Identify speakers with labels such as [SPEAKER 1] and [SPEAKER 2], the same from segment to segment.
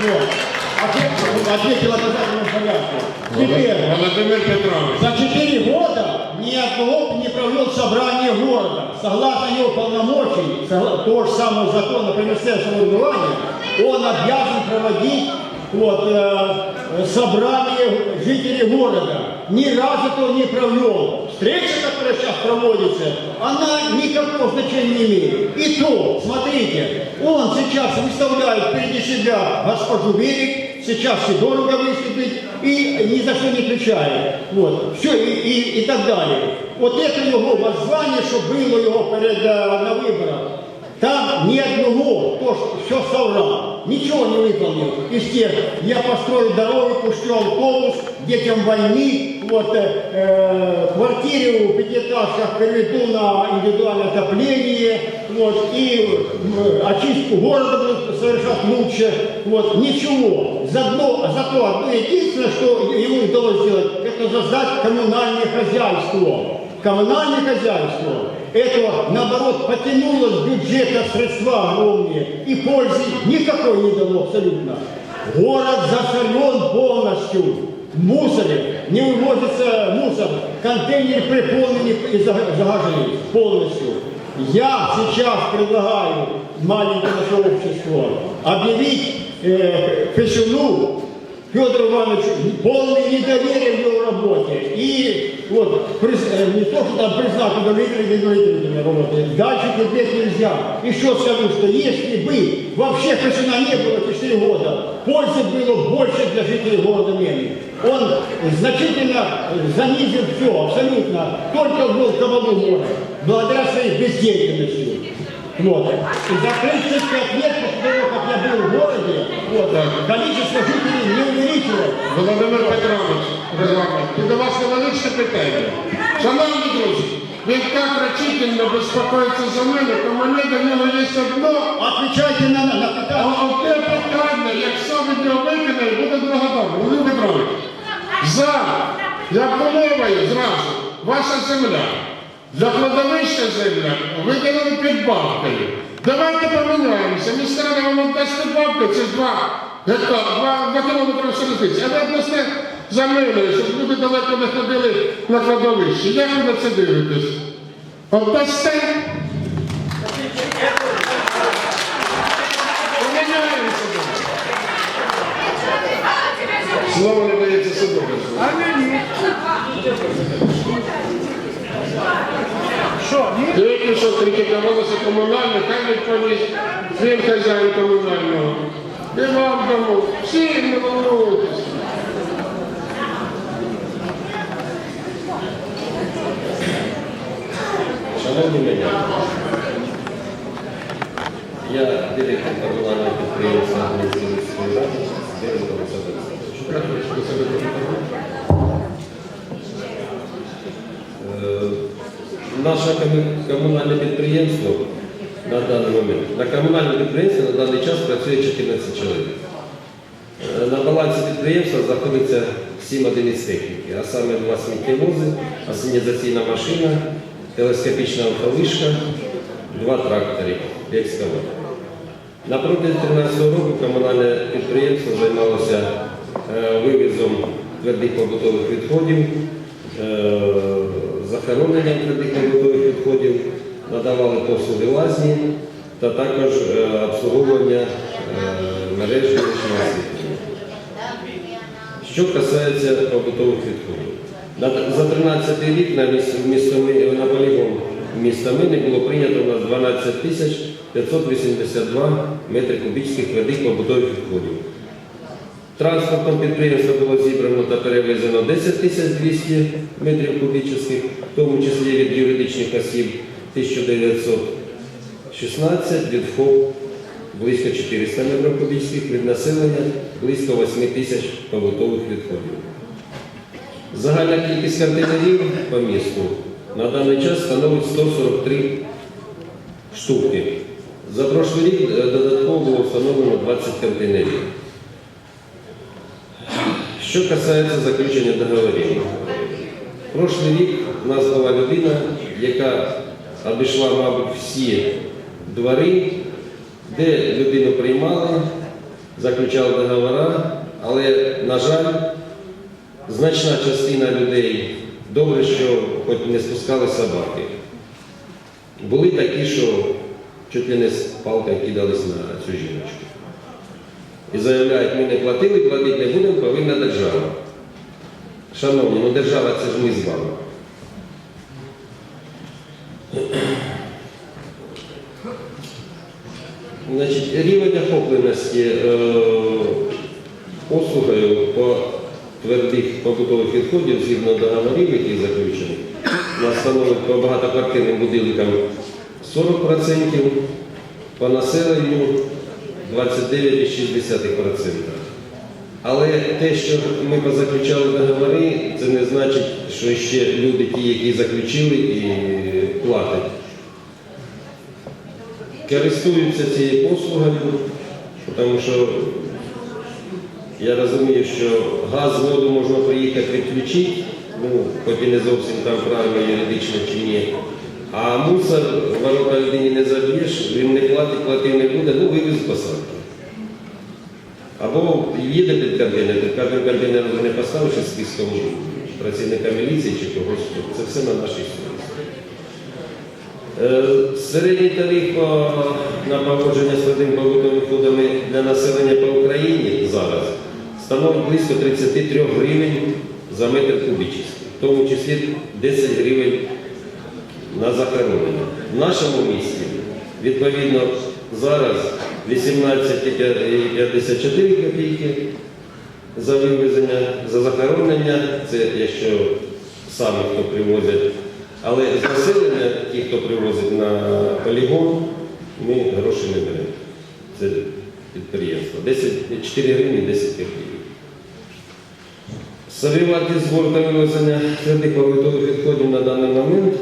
[SPEAKER 1] Вот. Ответил обязательно порядку. Теперь,
[SPEAKER 2] Володимир Петрович.
[SPEAKER 1] за 4 года ни одного не провел собрание города. Согласно его полномочий, того же самого закона про местное самоуправление, он обязан проводить вот, э, собрание жителей города Ни разу этого не провел. Встреча, которая сейчас проводится, она никакого значения не имеет. И то, смотрите, он сейчас выставляет впереди себя госпожу Берег, сейчас Сидорова выступить и ни за что не отвечает. Вот. Все, и, и, и так далее. Вот это його воззвання, що було його перед е, на виборах. Там ни одного, кто все соврал, ничего не выполнил. Из тех, я построю дорогу, пущу автобус, детям войны, вот, э, э, квартиру пятиэтажках переведу на индивидуальное отопление, вот, и м, очистку города буду совершать лучше, вот, ничего. Заодно, зато одно единственное, что ему удалось сделать, это создать коммунальное хозяйство. Коммунальное хозяйство. Это, наоборот, потянуло с бюджета средства огромные и пользы никакой не дало абсолютно. Город засорен полностью. В мусоре не вывозится мусор, контейнеры приполнены и зага- загажены полностью. Я сейчас предлагаю маленькое наше общество объявить э, Пешуну Федору Ивановичу полное недоверие в его работе. И вот э, не то, что там признать удовлетворительными удовлетворительными работы, дальше терпеть нельзя. Еще скажу, что если бы вообще Пешина не было эти 4 года, пользы было больше для жителей города Мени. Он значительно э, занизил все, абсолютно. Только был кабалу города, благодаря своей бездеятельности. Вот. И за 35 лет, я был в городе, вот, количество жителей не увеличилось.
[SPEAKER 2] Володимир Петрович, регламент. До вас невеличке питання. Шановні друзі, він так рачительно безпокоїться за мене, то мене до нього є одно,
[SPEAKER 1] Отвечайте на, на, на
[SPEAKER 2] а
[SPEAKER 1] питання.
[SPEAKER 2] одне питання, якщо він його виконає, буде благодатно. Володимир Петрович, за, я помоваю зразу, ваша земля, для кладовища земля виділили під бабкою. Давайте поміняємося. Міська рада вам дасть під це ж два гектар, два, кілометри середиці. А ви дасте за милою, щоб люди далеко не ходили на кладовище. Як ви на це дивитесь? От дасте? Поміняємося. Слово надається Сидоровичу.
[SPEAKER 3] А мені? Що,
[SPEAKER 2] що критикувалося комунальне, хай відповість, він хазяїн комунального. І вам дамо, всі не волнуйтесь.
[SPEAKER 4] Шановні мене, я директор комунального підприємства Міністерської ради, Березко Олександр Олександрович. Е, Наше комунальне підприємство на даний момент, на комунальному підприємстві на даний час працює 14 чоловік. Е, На балансі підприємства знаходиться 7 одиниць техніки, а саме два сміттєвози, асенізаційна машина, телескопічна автовишка, два трактори екскаватор. На протязі 2013 року комунальне підприємство займалося е, вивізом твердих побутових відходів, захороненням твердих побутових відходів, надавали послуги лазні та також е, обслуговування е, мереж вуличного освітлення. Що касається побутових відходів. За 13 рік на міс- місто на полігон міста Мини було прийнято у нас 12 тисяч 582 метри кубічних твердих побутових відходів. Транспортом підприємства було зібрано та перевезено 10 200 метрів кубічних, в тому числі від юридичних осіб 1916, від ФОП близько 400 метрів кубічних, від населення близько 8 тисяч побутових відходів. Загальна кількість контейнерів по місту на даний час становить 143 штуки. За прошлий рік е, додатково було встановлено 20 контейнерів. Що касається заключення договорів. Прошлий рік у нас була людина, яка обійшла, мабуть, всі двори, де людину приймали, заключали договори, але, на жаль, значна частина людей добре, що хоч не спускали собаки. Були такі, що чуть ли не з палкою кидались на цю жіночку. І заявляють, ми не платили, платити не будемо, повинна держава. Шановні, ну держава це ж ми з вами. Значить, рівень охопленості е, послугою по твердих побутових відходів згідно договорів, які заключені, нас становить по багатоквартирним будинкам 40%, по населенню 29,6%. Але те, що ми позаключали договори, це не значить, що ще люди, ті, які заключили і платять користуються цією послугою, тому що я розумію, що газ, воду можна приїхати відключити, ну, і не зовсім там правильно юридично чи ні. А мусор ворота людині не заб'єш, він не платить, платити не буде, ну вивіз посадки. Або їде під контейнер, під ви не поставивши списком працівника міліції чи когось, це все на нашій совісті. Е, Середній тариф на поводження з твердим побутовими відходами для населення по Україні зараз становить близько 33 гривень за метр кубічний, в тому числі 10 гривень на захоронення. В нашому місті відповідно зараз 18,54 копійки за вивезення, за захоронення, це якщо саме хто привозять. Але з населення, ті, хто привозить на полігон, ми гроші не беремо. Це підприємство. 10, 4 гривні 10 копійок. Собівартість збору та вивезення твердих побутових відходів на даний момент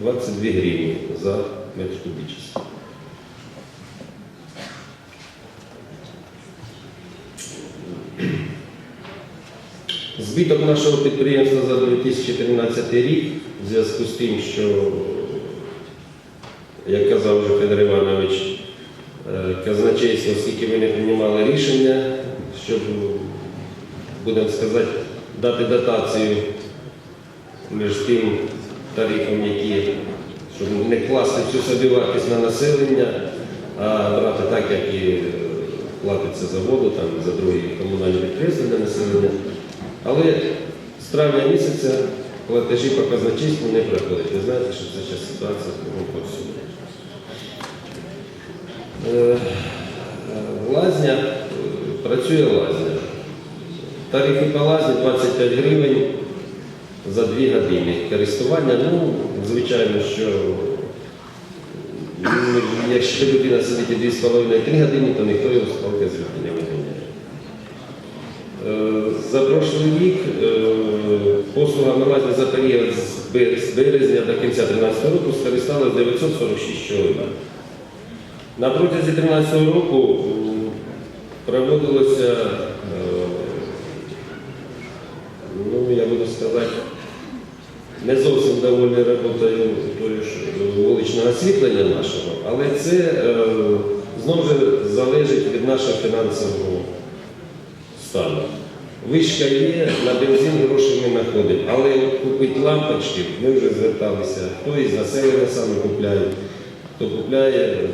[SPEAKER 4] 22 гривні за метр кубічний. Збиток нашого підприємства за 2013 рік в зв'язку з тим, що, як казав вже Федор Іванович, е, казначейство, оскільки ми не приймали рішення, щоб, будемо сказати, дати дотацію між тим тарифом, які, щоб не класти всю собівартість на населення, а брати так, як і е, платиться за воду, там, за другі комунальні підприємства для населення. Але з травня місяця платежі по казначейству не приходять. Ви знаєте, що це зараз ситуація в кругом по всьому. Е, е, Лазня, працює лазня. Тарифи по лазні 25 гривень за 2 години. Користування, ну, звичайно, що якщо людина сидить 2,5-3 години, то ніхто його з палки звідти не виганяє. Е, За прошлий рік е, послуга наладі за період з березня до кінця 2013 року скористалось 946 чоловік. На протязі 2013 року проводилося, е, ну я буду сказати, не зовсім доволі роботою тої ж вуличного освітлення нашого, але це е, знову ж залежить від нашого фінансового стану. Вишка є, на бензин гроші ми знаходимо, але от купити лампочки, ми вже зверталися, хто із населення саме купляє, хто купляє, е,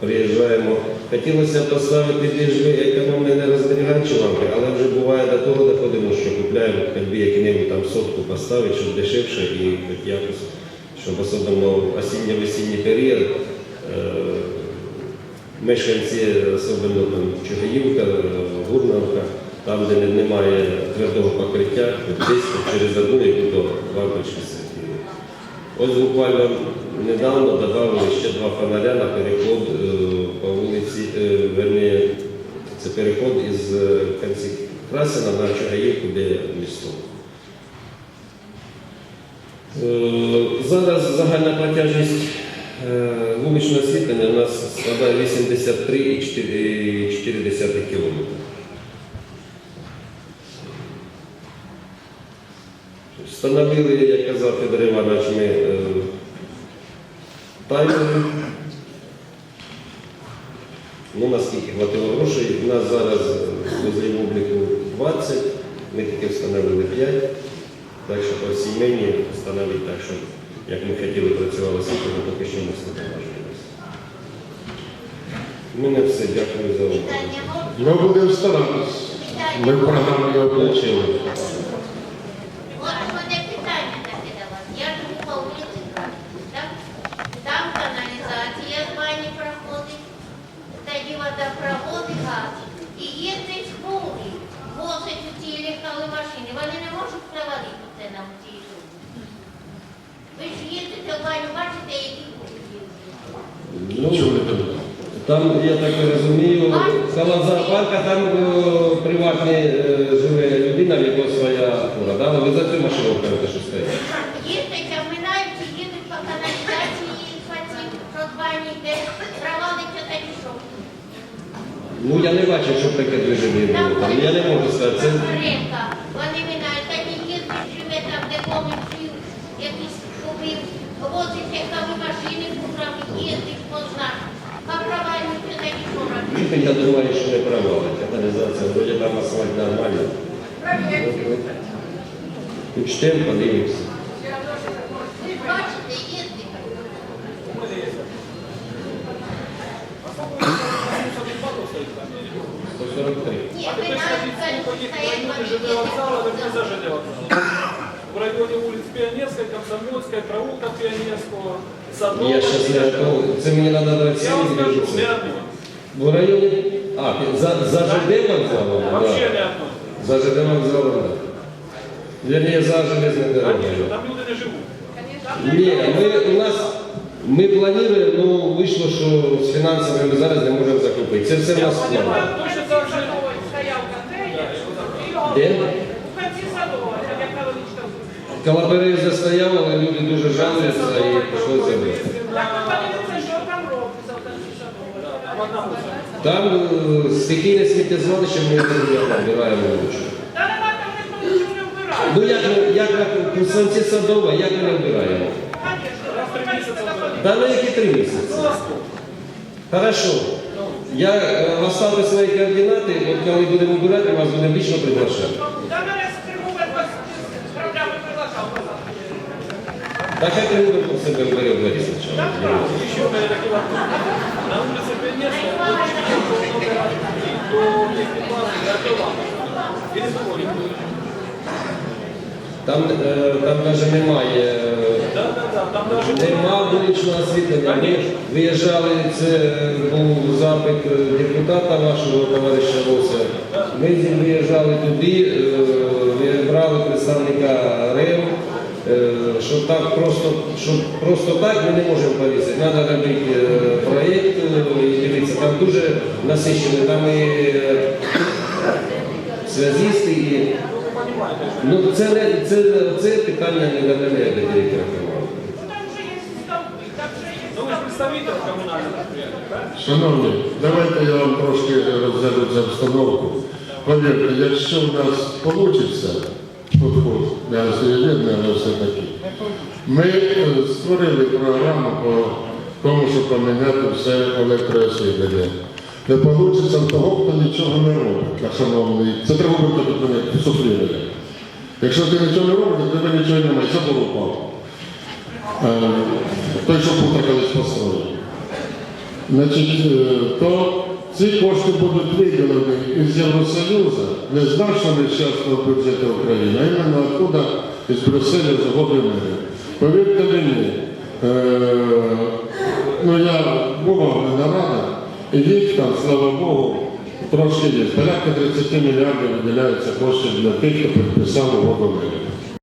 [SPEAKER 4] приїжджаємо. Хотілося поставити більш би економні нерозберігаючі лампи, але вже буває до того доходимо, що купляємо якби яку-небудь там сотку поставити, щоб дешевше і якось, щоб особливо осінньо-весінній період. Мешканці, особливо Чугаївка, Гурнавка, там, де немає твердого покриття, там через одну яку-то лампочки світили. Ось буквально недавно додали ще два фонаря на переход е, по вулиці, е, верні, це переход із е, кінці Красина на Чугаївку, де місто. Зараз загальна протяжність е, вуличного освітлення у нас складає 83,4 км. Встановили, як казав Федор Іванович, ми е, таймери. Ну, наскільки хватило грошей, у нас зараз возле обліку 20, ми тільки встановили 5, так що по сімейні встановити так, що як ми хотіли працювали світло, ми поки що не. У мене все, дякую за увагу.
[SPEAKER 2] Ми будемо старатись. Ми в програмі його.
[SPEAKER 3] От у мене питання таке до вас. Я живу по вулиці Красної, так? Там каналізація з бані проходить, тоді водопровод і газ. І фури, возять у ці легкові машини. Вони не можуть провалити це нам люди. Ви ж їздите в баню, бачите, які.
[SPEAKER 4] Ну,
[SPEAKER 2] тебе?
[SPEAKER 4] Там, я так розумію, коло зоопарка там е, приватні е, живе людина, в якого своя фура. Да? Ви за цю машину кажете, що стоїть.
[SPEAKER 3] Їздять, а минають, їдуть по каналізації, бані йде, провалиться та й.
[SPEAKER 4] Ну я не бачив, що таке движення було там. Я не можу сказати. Це...
[SPEAKER 3] Река, вони минають, та не їздить, живе там, де помер жив, якийсь купив, возить якові машини, курами, їздить, позна. Попровалюється та й що робить.
[SPEAKER 4] Я думаю, що не провалить. Каналізація, вроді там асфальт нормальний. Учтем, подивимося.
[SPEAKER 3] Бачите, їздить.
[SPEAKER 4] 143.
[SPEAKER 3] Ні,
[SPEAKER 5] А
[SPEAKER 3] минають,
[SPEAKER 5] приходите
[SPEAKER 3] стоять,
[SPEAKER 5] в районе
[SPEAKER 3] вони
[SPEAKER 5] ЖД вокзала, это не за
[SPEAKER 3] їздять.
[SPEAKER 5] ЖД вокзала. В районе улиц Пионерской, Комсомольской, провулка Пионерского, Садового.
[SPEAKER 4] Я зараз не готовий. Це мені треба дати
[SPEAKER 5] Я вам
[SPEAKER 4] всім
[SPEAKER 5] скажу,
[SPEAKER 4] движутися.
[SPEAKER 5] не одно.
[SPEAKER 4] В районі... А, за, за ЖД вокзалом?
[SPEAKER 5] Вообще не
[SPEAKER 4] Да.
[SPEAKER 5] одно.
[SPEAKER 4] За ЖД вокзалом, так. Вірніше, за железною
[SPEAKER 5] Конечно, там люди не живут.
[SPEAKER 4] Ні, ми, у нас, ми плануємо, ну вийшло, що з фінансами ми зараз не можемо закупити. Це все в нас в плані.
[SPEAKER 5] Точно так же.
[SPEAKER 6] стояв контейнер,
[SPEAKER 4] Де? Калабери застояв, але люди дуже жалуються і пішли забити.
[SPEAKER 6] Так ви подивіться, що там робиться в кінці садового.
[SPEAKER 4] Там е, стихійне сміттєзвалище ми вбираємо лучше.
[SPEAKER 6] Та нема там ніхто не вбирає.
[SPEAKER 4] Ну як, ми- як на курсанці садова, як ми не вбираємо? Та на які три місяці? Хорошо. Я е, оставлю свої координати, от коли будемо вбирати, вас будемо лично приглашати.
[SPEAKER 6] Та мене з Кривове з проблеми приглашав казав.
[SPEAKER 4] Так як ми будемо себе вбере в спочатку.
[SPEAKER 5] На улице людей. До нефти класса, до лампы. Или спорим.
[SPEAKER 4] Там, е, там навіть немає.
[SPEAKER 5] Да, да, да, там даже...
[SPEAKER 4] Нема вуличного освітлення. Ми виїжджали, це був запит е, депутата вашого товариша Роса. Ми виїжджали туди, е, брали представника РЕВ, е, що так просто, що просто так ми не можемо повісити. Треба робити проєкт і дивитися. Там дуже насичено, там і е, зв'язісти, і ну, це, не, це, це питання не до мене, як до директора команди.
[SPEAKER 2] Шановні, давайте я вам трошки розгляну цю обстановку. Повірте, якщо в нас вийде, але все-таки, ми е, створили програму по тому, щоб поміняти все електроосвітлення. Не вийде того, хто нічого не робить, шановний. Це треба бути до супління. Якщо ти нічого не робиш, то тебе нічого немає. Це було впав. Е, Той, що був колись построєний. Значить, е, то ці кошти будуть виділені із Євросоюзу, не з нашого нещасного бюджету України, а іменно оттуда, із Брюсселя згоди мене. Повірте мені, е, ну я була не рада, і їх там, слава Богу, трошки є. Порядка 30 мільярдів виділяється кошти для тих, хто підписав угоду миру.